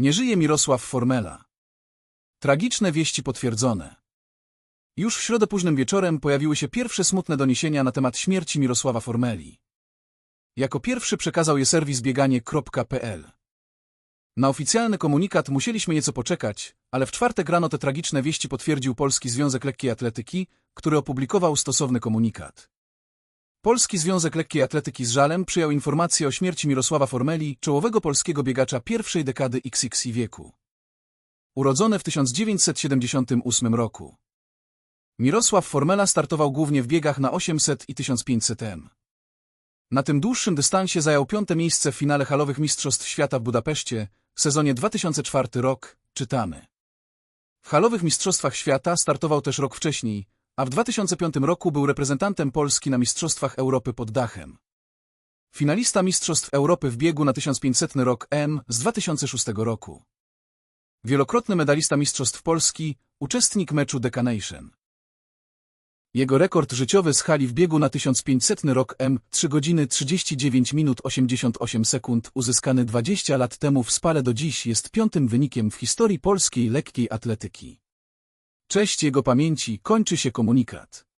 Nie żyje Mirosław Formela. Tragiczne wieści potwierdzone. Już w środę późnym wieczorem pojawiły się pierwsze smutne doniesienia na temat śmierci Mirosława Formeli. Jako pierwszy przekazał je serwis bieganie.pl. Na oficjalny komunikat musieliśmy nieco poczekać, ale w czwartek rano te tragiczne wieści potwierdził Polski Związek Lekkiej Atletyki, który opublikował stosowny komunikat. Polski Związek Lekkiej Atletyki z żalem przyjął informację o śmierci Mirosława Formeli, czołowego polskiego biegacza pierwszej dekady XXI wieku. Urodzony w 1978 roku. Mirosław Formela startował głównie w biegach na 800 i 1500 m. Na tym dłuższym dystansie zajął piąte miejsce w finale halowych Mistrzostw Świata w Budapeszcie w sezonie 2004 rok, czytamy. W halowych Mistrzostwach Świata startował też rok wcześniej, a w 2005 roku był reprezentantem Polski na Mistrzostwach Europy pod dachem. Finalista Mistrzostw Europy w biegu na 1500 rok M z 2006 roku. Wielokrotny medalista Mistrzostw Polski, uczestnik meczu Decanation. Jego rekord życiowy z hali w biegu na 1500 rok M 3 godziny 39 minut 88 sekund uzyskany 20 lat temu w Spale do dziś jest piątym wynikiem w historii polskiej lekkiej atletyki. Cześć jego pamięci kończy się komunikat.